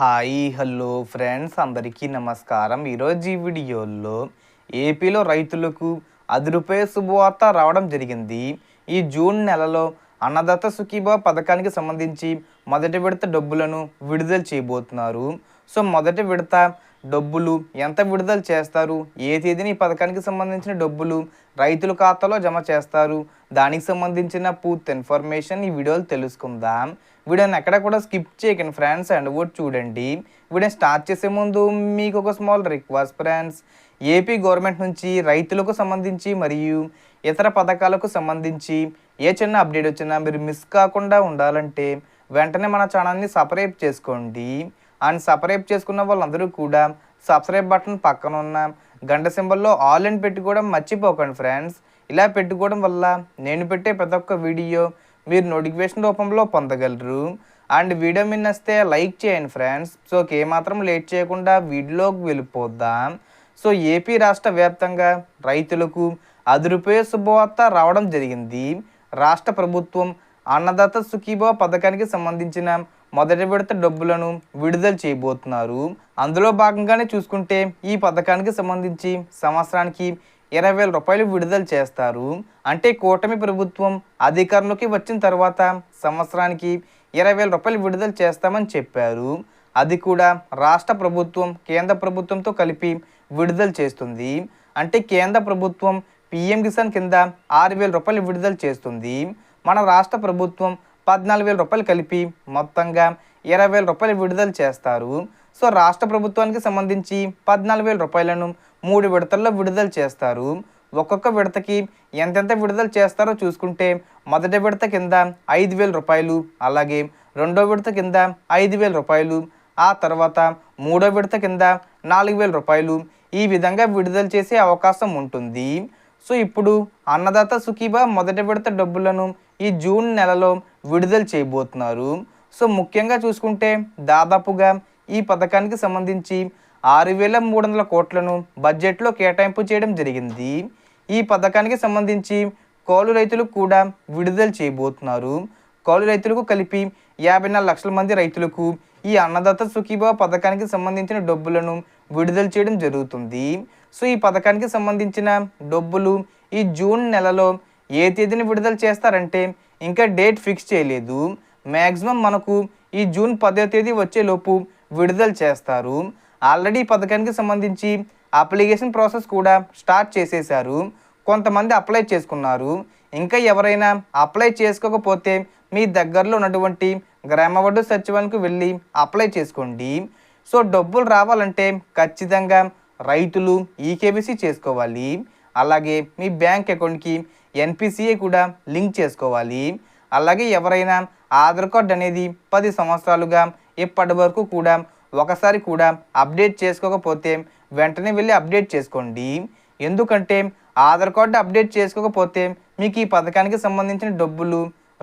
Hi hello friends. అందరికీ నమస్కారం. ఈరోజు ఈ వీడియోలో ఏపీలో రైతులకు అది రూపాయ శుభవార్త రావడం జరిగింది. ఈ జూన్ నెలలో అన్నదాత సుఖీభా పథకానికి సంబంధించి మొదటి విడత డబ్బులను విడుదల చేయబోతున్నారు. సో మొదటి విడత డబ్బులు ఎంత విడుదల చేస్తారు? ఏ తేదీన ఈ పథకానికి సంబంధించిన డబ్బులు రైతుల ఖాతాలో జమ చేస్తారు? దానికి సంబంధించిన పూర్తి ఇన్ఫర్మేషన్ ఈ వీడియోలో తెలుసుకుందాం. వీడియోని ఎక్కడ కూడా స్కిప్ చేయకండి ఫ్రెండ్స్ అండ్ కూడా చూడండి. వీడియో స్టార్ట్ చేసే ముందు మీకు ఒక small request friends. AP government నుంచి రైతులకు సంబంధించి మరియు ఇతర పథకాలకు సంబంధించి ఏ చిన్న అప్డేట్ వచ్చినా మీరు మిస్ కాకుండా ఉండాలంటే వెంటనే మన ఛానల్ని సపరేట్ చేసుకోండి. అండ్ సబ్స్క్రైబ్ చేసుకున్న వాళ్ళందరూ కూడా సబ్స్క్రైబ్ బటన్ పక్కన ఉన్న గంట సింబల్లో ఆల్ అని పెట్టుకోవడం మర్చిపోకండి ఫ్రెండ్స్. ఇలా పెట్టుకోవడం వల్ల నేను పెట్టే ప్రతి ఒక్క వీడియో మీరు నోటిఫికేషన్ రూపంలో పొందగలరు. అండ్ వీడియో మీద నచ్చితే లైక్ చేయండి ఫ్రెండ్స్. సో ఏమాత్రం లేట్ చేయకుండా వీడియోలోకి వెళ్ళిపోద్దాం సో ఏపీ రాష్ట్ర వ్యాప్తంగా రైతులకు అదిరిపోయే శుభవార్త రావడం జరిగింది. రాష్ట్ర ప్రభుత్వం అన్నదాత సుఖీభో పథకానికి సంబంధించిన మొదటి విడత డబ్బులను విడుదల చేయబోతున్నారు. అందులో భాగంగానే చూసుకుంటే ఈ పథకానికి సంబంధించి సంవత్సరానికి ఇరవై వేల రూపాయలు విడుదల చేస్తారు. అంటే కూటమి ప్రభుత్వం అధికారంలోకి వచ్చిన తర్వాత సంవత్సరానికి ఇరవై వేల రూపాయలు విడుదల చేస్తామని చెప్పారు. అది కూడా రాష్ట్ర ప్రభుత్వం కేంద్ర ప్రభుత్వంతో కలిపి విడుదల చేస్తుంది. అంటే కేంద్ర ప్రభుత్వం పిఎం కిసాన్ కింద ఆరు వేల రూపాయలు విడుదల చేస్తుంది. మన రాష్ట్ర ప్రభుత్వం పద్నాలుగు వేల రూపాయలు కలిపి మొత్తంగా ఇరవై వేల రూపాయలు విడుదల చేస్తారు. సో రాష్ట్ర ప్రభుత్వానికి సంబంధించి పద్నాలుగు వేల రూపాయలను మూడు విడతల్లో విడుదల చేస్తారు. ఒక్కొక్క విడతకి ఎంతెంత విడుదల చేస్తారో చూసుకుంటే మొదటి విడత కింద ఐదు వేల రూపాయలు అలాగే రెండో విడత కింద ఐదు వేల రూపాయలు ఆ తర్వాత మూడో విడత కింద నాలుగు వేల రూపాయలు ఈ విధంగా విడుదల చేసే అవకాశం ఉంటుంది. సో ఇప్పుడు అన్నదాత సుఖీబా మొదటి విడత డబ్బులను ఈ జూన్ నెలలో విడుదల చేయబోతున్నారు. సో ముఖ్యంగా చూసుకుంటే దాదాపుగా ఈ పథకానికి సంబంధించి ఆరు వేల మూడు వందల కోట్లను బడ్జెట్లో కేటాయింపు చేయడం జరిగింది. ఈ పథకానికి సంబంధించి కౌలు రైతులు కూడా విడుదల చేయబోతున్నారు. కౌలు రైతులకు కలిపి యాభై నాలుగు లక్షల మంది రైతులకు ఈ అన్నదాత సుఖీభావ పథకానికి సంబంధించిన డబ్బులను విడుదల చేయడం జరుగుతుంది. సో ఈ పథకానికి సంబంధించిన డబ్బులు ఈ జూన్ నెలలో ఏ తేదీని విడుదల చేస్తారంటే ఇంకా డేట్ ఫిక్స్ చేయలేదు. మ్యాక్సిమం మనకు ఈ జూన్ పదో తేదీ వచ్చేలోపు విడుదల చేస్తారు. ఆల్రెడీ ఈ పథకానికి సంబంధించి అప్లికేషన్ ప్రాసెస్ కూడా స్టార్ట్ చేసేశారు. కొంతమంది అప్లై చేసుకున్నారు. ఇంకా ఎవరైనా అప్లై చేసుకోకపోతే మీ దగ్గరలో ఉన్నటువంటి గ్రామవడ్డు సచివాలయంకు వెళ్ళి అప్లై చేసుకోండి. సో డబ్బులు రావాలంటే ఖచ్చితంగా రైతులు ఈకేబీసీ చేసుకోవాలి. అలాగే మీ బ్యాంక్ అకౌంట్కి ఎన్పిసిఏ కూడా లింక్ చేసుకోవాలి. అలాగే ఎవరైనా ఆధార్ కార్డ్ అనేది పది సంవత్సరాలుగా ఇప్పటి వరకు కూడా ఒకసారి కూడా అప్డేట్ చేసుకోకపోతే వెంటనే వెళ్ళి అప్డేట్ చేసుకోండి. ఎందుకంటే ఆధార్ కార్డు అప్డేట్ చేసుకోకపోతే మీకు ఈ పథకానికి సంబంధించిన డబ్బులు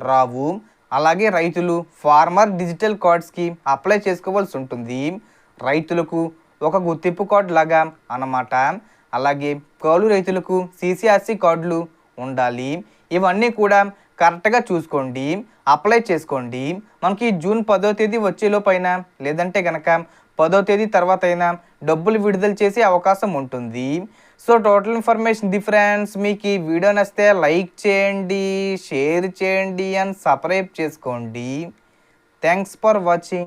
రావు. అలాగే రైతులు ఫార్మర్ డిజిటల్ కార్డ్స్కి అప్లై చేసుకోవాల్సి ఉంటుంది. రైతులకు ఒక గుర్తింపు కార్డు లాగా అన్నమాట. అలాగే కౌలు రైతులకు సీసీఆర్సీ కార్డులు ఉండాలి. ఇవన్నీ కూడా కరెక్ట్గా చూసుకోండి అప్లై చేసుకోండి. మనకి జూన్ పదో తేదీ వచ్చేలోపైన లేదంటే కనుక పదో తేదీ తర్వాత అయినా డబ్బులు విడుదల చేసే అవకాశం ఉంటుంది. సో టోటల్ ఇన్ఫర్మేషన్ డిఫరెన్స్ మీకు ఈ వీడియో నచ్చితే లైక్ చేయండి షేర్ చేయండి అండ్ సబ్స్క్రైబ్ చేసుకోండి. Thanks for watching.